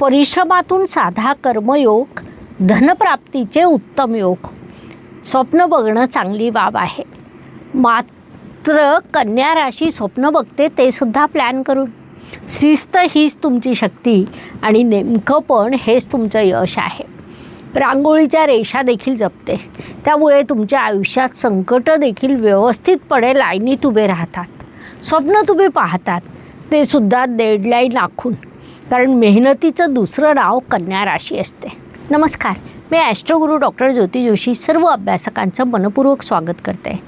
परिश्रमातून साधा कर्मयोग धनप्राप्तीचे उत्तम योग. स्वप्न बघणं चांगली बाब आहे. मात्र कन्या राशी स्वप्न बघते ते सुद्धा प्लॅन करून. शिस्त हीच तुमची शक्ती आणि नेमकं पण हेच तुमचं यश आहे. रांगोळीच्या रेषा देखील जपते. त्यामुळे तुमच्या आयुष्यात संकटं देखील व्यवस्थितपणे लाईनीत उभे राहतात. स्वप्न तुम्ही पाहतात. ते सुद्धा डेडलाईन आखून. कारण मेहनतीचं दुसरं नाव कन्या राशी असते. नमस्कार मी ॲस्ट्रोगुरू डॉक्टर ज्योती जोशी सर्व अभ्यासकांचं मनपूर्वक स्वागत करते.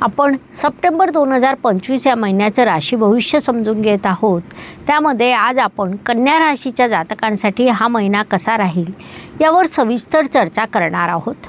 आपण सप्टेंबर दोन हजार पंचवीस या महिन्याचं राशी भविष्य समजून घेत आहोत. त्यामध्ये आज आपण कन्या राशीच्या जातकांसाठी हा महिना कसा राहील यावर सविस्तर चर्चा करणार आहोत.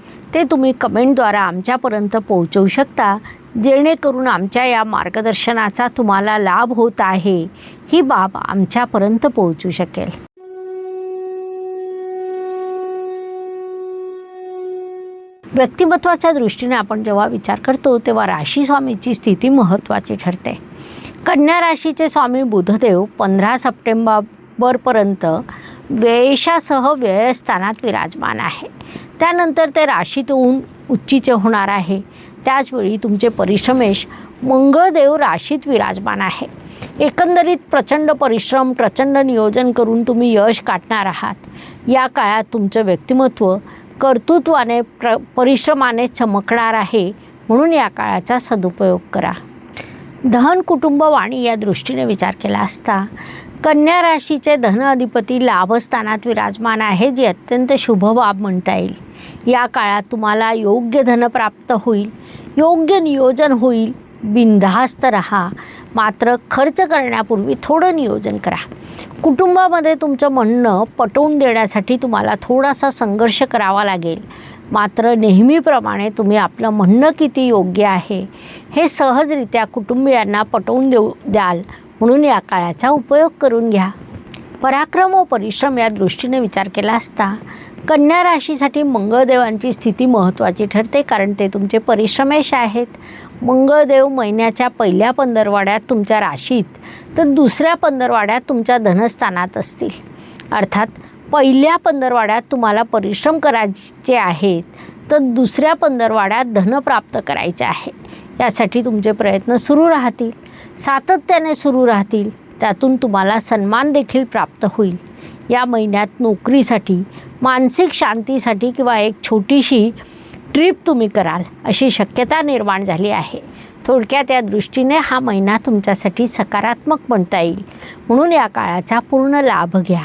ते तुम्ही कमेंटद्वारा आमच्यापर्यंत पोहोचवू शकता. जेणेकरून आमच्या या मार्गदर्शनाचा तुम्हाला लाभ होत आहे. ही बाब आमच्यापर्यंत पोहोचू शकेल. व्यक्तिमत्वाच्या दृष्टीने आपण जेव्हा विचार करतो तेव्हा राशी स्वामीची स्थिती महत्त्वाची ठरते. कन्या राशीचे स्वामी बुधदेव पंधरा सप्टेंबरपर्यंत व्ययशासह व्ययस्थानात विराजमान आहे. त्यानंतर ते राशीतून उच्चीचे होणार आहे. त्याचवेळी तुमचे परिश्रमेश मंगळदेव राशीत विराजमान आहे. एकंदरीत प्रचंड परिश्रम प्रचंड नियोजन करून तुम्ही यश काढणार आहात. या काळात तुमचं व्यक्तिमत्व कर्तृत्वाने प्र परिश्रमाने चमकणार आहे. म्हणून या काळाचा सदुपयोग करा. धन कुटुंब वाणी या दृष्टीने विचार केला असता कन्या राशीचे धन अधिपती लाभस्थानात विराजमान आहे जी अत्यंत शुभ बाब म्हणता येईल. या काळात तुम्हाला योग्य धन प्राप्त होईल योग्य नियोजन होईल. बिनधास्त राहा. मात्र खर्च करण्यापूर्वी थोडं नियोजन करा. कुटुंबामध्ये तुमचं म्हणणं पटवून देण्यासाठी तुम्हाला थोडासा संघर्ष करावा लागेल. मात्र नेहमीप्रमाणे तुम्ही आपलं म्हणणं किती योग्य आहे हे सहजरित्या कुटुंबियांना पटवून देऊ द्याल. म्हणून या काळाचा उपयोग करून घ्या. पराक्रम व परिश्रम या दृष्टीने विचार केला असता कन्या राशीसाठी मंगळदेवांची स्थिती महत्त्वाची ठरते कारण ते तुमचे परिश्रमेश आहेत. मंगळदेव महिन्याच्या पहिल्या पंधरवाड्यात तुमच्या राशीत तर दुसऱ्या पंधरवाड्यात तुमच्या धनस्थानात असतील. अर्थात पहिल्या पंधरवाड्यात तुम्हाला परिश्रम करायचे आहेत तर दुसऱ्या पंधरवाड्यात धन प्राप्त करायचे आहे. यासाठी तुमचे प्रयत्न सुरू राहतील. सातत्याने सुरू राहतील. त्यातून तुम्हाला सन्मान देखील प्राप्त होईल. या महिन्यात नोकरीसाठी मानसिक शांतीसाठी किंवा एक छोटीशी ट्रीप तुम्ही कराल अशी शक्यता निर्माण झाली आहे. थोडक्यात या दृष्टीने हा महिना तुमच्यासाठी सकारात्मक म्हणता येईल. म्हणून या काळाचा पूर्ण लाभ घ्या.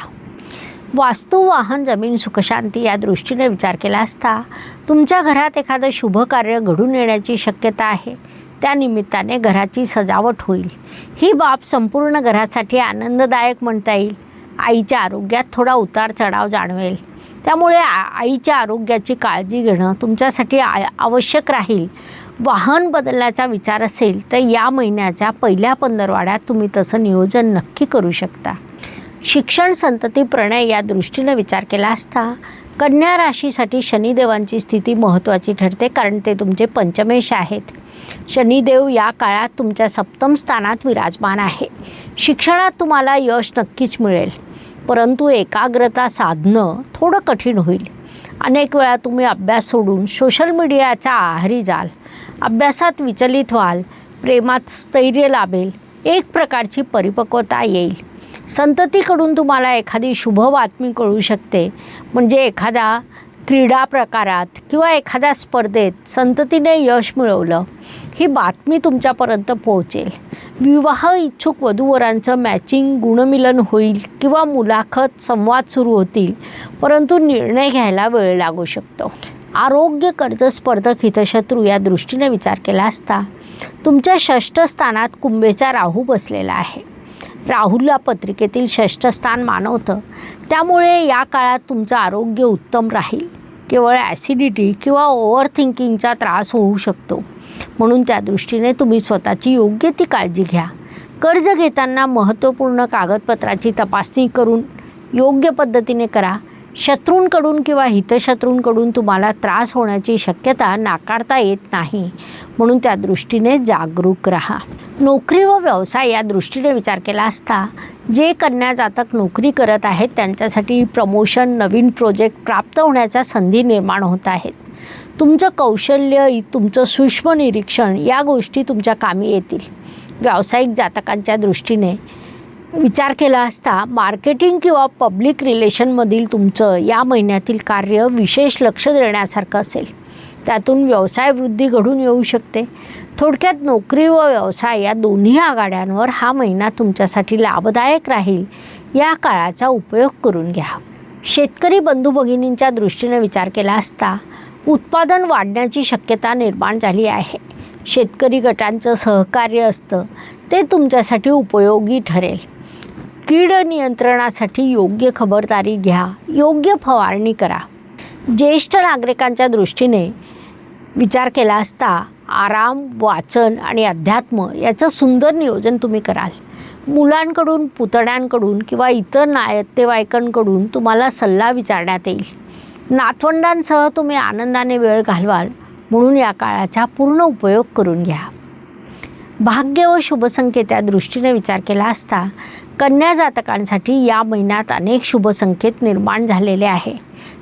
वास्तू वाहन जमीन सुखशांती या दृष्टीने विचार केला असता तुमच्या घरात एखादं शुभ कार्य घडून येण्याची शक्यता आहे. त्यानिमित्ताने घराची सजावट होईल. ही बाब संपूर्ण घरासाठी आनंददायक म्हणता येईल. आईच्या आरोग्यात थोडा उतार चढाव जाणवेल. त्यामुळे आ आईच्या आरोग्याची काळजी घेणं तुमच्यासाठी आ आवश्यक राहील. वाहन बदलण्याचा विचार असेल तर या महिन्याच्या पहिल्या पंधरवाड्यात तुम्ही तसं नियोजन नक्की करू शकता. शिक्षण संतती प्रणय या दृष्टीने विचार केला असता कन्या राशीसाठी शनिदेवांची स्थिती महत्त्वाची ठरते कारण ते तुमचे पंचमेश आहेत. शनिदेव या काळात तुमच्या सप्तम स्थानात विराजमान आहे. शिक्षणात तुम्हाला यश नक्कीच मिळेल. परंतु एकाग्रता साधणं थोडं कठीण होईल. अनेक वेळा तुम्ही अभ्यास सोडून सोशल मीडियाच्या आहारी जाल. अभ्यासात विचलित व्हाल. प्रेमात स्थैर्य लाभेल. एक प्रकारची परिपक्वता येईल. संततीकडून तुम्हाला एखादी शुभ बातमी कळू शकते. म्हणजे एखादा क्रीडा प्रकारात किंवा एखाद्या स्पर्धेत संततीने यश मिळवलं ही बातमी तुमच्यापर्यंत पोहोचेल. विवाह इच्छुक वधूवरांचं मॅचिंग गुणमिलन होईल किंवा मुलाखत संवाद सुरू होतील परंतु निर्णय घ्यायला वेळ लागू शकतो. आरोग्य कर्ज स्पर्धक हितशत्रू या दृष्टीने विचार केला असता तुमच्या षष्ठ स्थानात कुंभेचा राहू बसलेला आहे. राहुलला पत्रिकेतील षष्ठ स्थान मानवतं त्यामुळे या काळात तुमचं आरोग्य उत्तम राहील. केवळ ॲसिडिटी किंवा ओव्हर थिंकिंगचा त्रास होऊ शकतो. म्हणून त्या दृष्टीने तुम्ही स्वतःची योग्य ती काळजी घ्या. कर्ज घेताना महत्त्वपूर्ण कागदपत्राची तपासणी करून योग्य पद्धतीने करा. शत्रूंकडून किंवा हितशत्रूंकडून तुम्हाला त्रास होण्याची शक्यता नाकारता येत नाही. म्हणून त्या दृष्टीने जागरूक राहा. नोकरी व व्यवसाय या दृष्टीने विचार केला असता जे कन्या जातक नोकरी करत आहेत त्यांच्यासाठी प्रमोशन नवीन प्रोजेक्ट प्राप्त होण्याच्या संधी निर्माण होत आहेत. तुमचं कौशल्य तुमचं सूक्ष्म निरीक्षण या गोष्टी तुमच्या कामी येतील. व्यावसायिक जातकांच्या दृष्टीने विचार केला असता मार्केटिंग किंवा पब्लिक रिलेशनमधील तुमचं या महिन्यातील कार्य विशेष लक्ष देण्यासारखं असेल. त्यातून व्यवसाय वृद्धी घडून येऊ शकते. थोडक्यात नोकरी व व्यवसाय या दोन्ही आघाड्यांवर हा महिना तुमच्यासाठी लाभदायक राहील या काळाचा उपयोग करून घ्या. शेतकरी बंधू भगिनींच्या दृष्टीने विचार केला असता उत्पादन वाढण्याची शक्यता निर्माण झाली आहे. शेतकरी गटांचं सहकार्य असतं ते तुमच्यासाठी उपयोगी ठरेल. कीड नियंत्रणासाठी योग्य खबरदारी घ्या योग्य फवारणी करा. ज्येष्ठ नागरिकांच्या दृष्टीने विचार केला असता आराम वाचन आणि अध्यात्म याचं सुंदर नियोजन तुम्ही कराल. मुलांकडून पुतण्यांकडून किंवा इतर नायत्तेवाईकांकडून तुम्हाला सल्ला विचारण्यात येईल. नातवंडांसह तुम्ही आनंदाने वेळ घालवाल म्हणून या काळाचा पूर्ण उपयोग करून घ्या. भाग्य व शुभसंकेत दृष्टीने विचार केला असता कन्या जातकांसाठी या महिन्यात अनेक शुभसंकेत निर्माण झालेले आहे.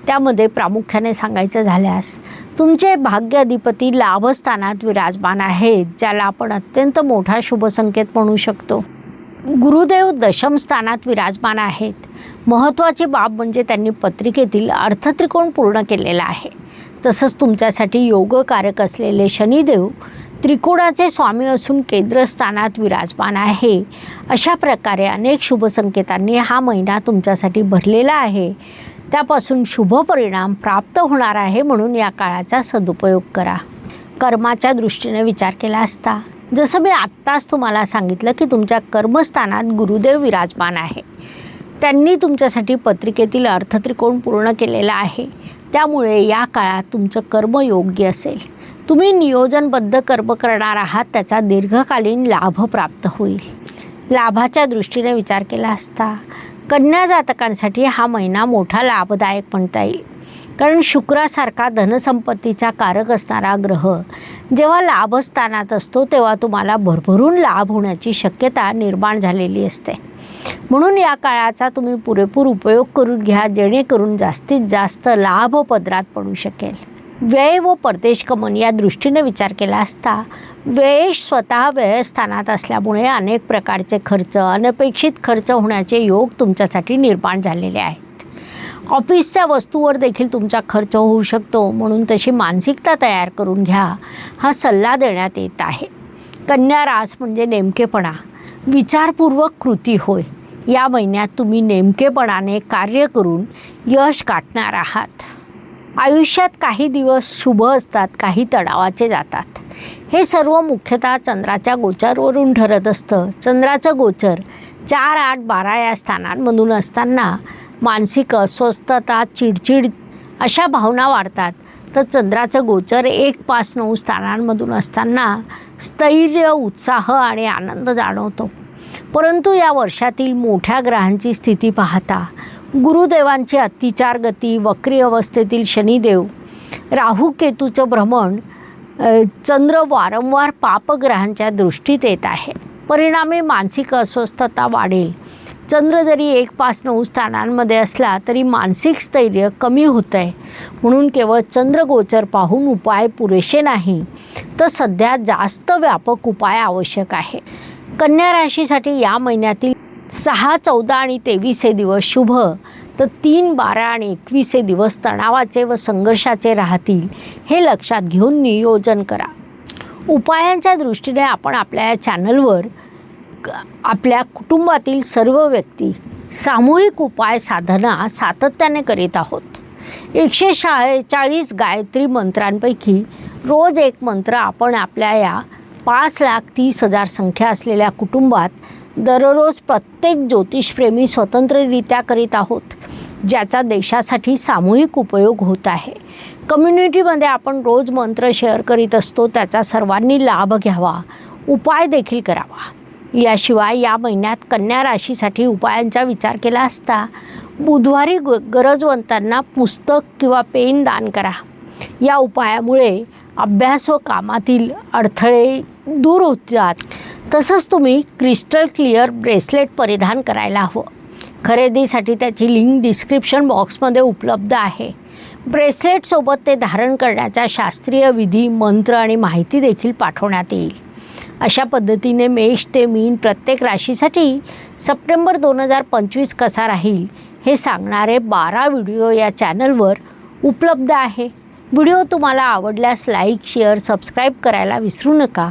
त्यामध्ये प्रामुख्याने सांगायचं झाल्यास तुमचे भाग्य अधिपती लाभस्थानात विराजमान आहेत ज्याला आपण अत्यंत मोठा शुभसंकेत म्हणू शकतो. गुरुदेव दशमस्थानात विराजमान आहेत. महत्त्वाची बाब म्हणजे त्यांनी पत्रिकेतील अर्थत्रिकोण पूर्ण केलेला आहे. तसंच तुमच्यासाठी योगकारक असलेले शनिदेव त्रिकोणाचे स्वामी असून केंद्रस्थानात विराजमान आहे. अशा प्रकारे अनेक शुभसंकेतांनी हा महिना तुमच्यासाठी भरलेला आहे. त्यापासून शुभ परिणाम प्राप्त होणार आहे म्हणून या काळाचा सदुपयोग करा. कर्माच्या दृष्टीने विचार केला असता. जसं मी आत्ताच तुम्हाला सांगितलं की तुमच्या कर्मस्थानात गुरुदेव विराजमान आहे. त्यांनी तुमच्यासाठी पत्रिकेतील अर्थत्रिकोण पूर्ण केलेला आहे. त्यामुळे या काळात तुमचं कर्म योग्य असेल. तुम्ही नियोजनबद्ध कर्म करणार आहात त्याचा दीर्घकालीन लाभ प्राप्त होईल. लाभाच्या दृष्टीने विचार केला असता कन्या जातकांसाठी हा महिना मोठा लाभदायक म्हणता येईल. कारण शुक्रासारखा धनसंपत्तीचा कारक असणारा ग्रह जेव्हा लाभस्थानात असतो तेव्हा तुम्हाला भरभरून लाभ होण्याची शक्यता निर्माण झालेली असते. म्हणून या काळाचा तुम्ही पुरेपूर उपयोग करून घ्या जेणेकरून जास्तीत जास्त लाभ पदरात पडू शकेल. व्यय व परदेश गमन या दृष्टीने विचार केला असता व्यय स्वतः व्ययस्थानात असल्यामुळे अनेक प्रकारचे खर्च अनपेक्षित खर्च होण्याचे योग तुमच्यासाठी निर्माण झालेले आहेत. ऑफिसच्या वस्तूवर देखील तुमचा खर्च होऊ शकतो म्हणून तशी मानसिकता तयार करून घ्या हा सल्ला देण्यात येत आहे. कन्या रास म्हणजे नेमकेपणा विचारपूर्वक कृती होय या महिन्यात तुम्ही नेमकेपणाने कार्य करून यश गाठणार आहात. आयुष्यात काही दिवस शुभ असतात काही तणावाचे जातात. हे सर्व मुख्यतः चंद्राच्या गोचरवरून ठरत असतं. चंद्राचं गोचर चार आठ बारा या स्थानांमधून असताना मानसिक अस्वस्थता चिडचिड अशा भावना वाढतात. तर चंद्राचं गोचर एक पाच नऊ स्थानांमधून असताना स्थैर्य उत्साह आणि आनंद जाणवतो. परंतु या वर्षातील मोठ्या ग्रहांची स्थिती पाहता गुरुदेवांची अतिचार गती वक्री अवस्थेतील शनिदेव राहू केतूचं भ्रमण चंद्र वारंवार पापग्रहांच्या दृष्टीत येत आहे. परिणामी मानसिक अस्वस्थता वाढेल. चंद्र जरी एक पाच नऊ स्थानांमध्ये असला तरी मानसिक स्थैर्य कमी होतं आहे म्हणून केवळ चंद्रगोचर पाहून उपाय पुरेसे नाही तर सध्या जास्त व्यापक उपाय आवश्यक आहे. कन्या राशीसाठी या महिन्यातील सहा चौदा आणि तेवीस हे दिवस शुभ तर तीन बारा आणि एकवीस हे दिवस तणावाचे व संघर्षाचे राहतील हे लक्षात घेऊन नियोजन करा. उपायांच्या दृष्टीने आपण आपल्या या चॅनलवर आपल्या कुटुंबातील सर्व व्यक्ती सामूहिक उपाय साधना सातत्याने करीत आहोत. एकशे शाळेचाळीस गायत्री मंत्रांपैकी रोज एक मंत्र आपण आपल्या या पाच लाख तीस हजार संख्या असलेल्या कुटुंबात दररोज प्रत्येक ज्योतिषप्रेमी स्वतंत्ररित्या करीत आहोत ज्याचा देशासाठी सामूहिक उपयोग होत आहे. कम्युनिटीमध्ये आपण रोज मंत्र शेअर करीत असतो त्याचा सर्वांनी लाभ घ्यावा उपाय देखील करावा. याशिवाय या महिन्यात कन्या राशीसाठी उपायांचा विचार केला असता बुधवारी ग गरजवंतांना पुस्तक किंवा पेन दान करा. या उपायामुळे अभ्यास व कामातील अडथळे दूर होतात. तसंच तुम्ही क्रिस्टल क्लिअर ब्रेसलेट परिधान करायला हवं. खरेदीसाठी त्याची लिंक डिस्क्रिप्शन बॉक्समध्ये उपलब्ध आहे. ब्रेसलेटसोबत ते धारण करण्याचा शास्त्रीय विधी मंत्र आणि माहिती देखील पाठवण्यात येईल. अशा पद्धतीने मेष ते मीन प्रत्येक राशीसाठी सप्टेंबर दोन हजार पंचवीस कसा राहील हे सांगणारे बारा व्हिडिओ या चॅनलवर उपलब्ध आहे. व्हिडिओ तुम्हाला आवडल्यास लाईक शेअर सबस्क्राईब करायला विसरू नका.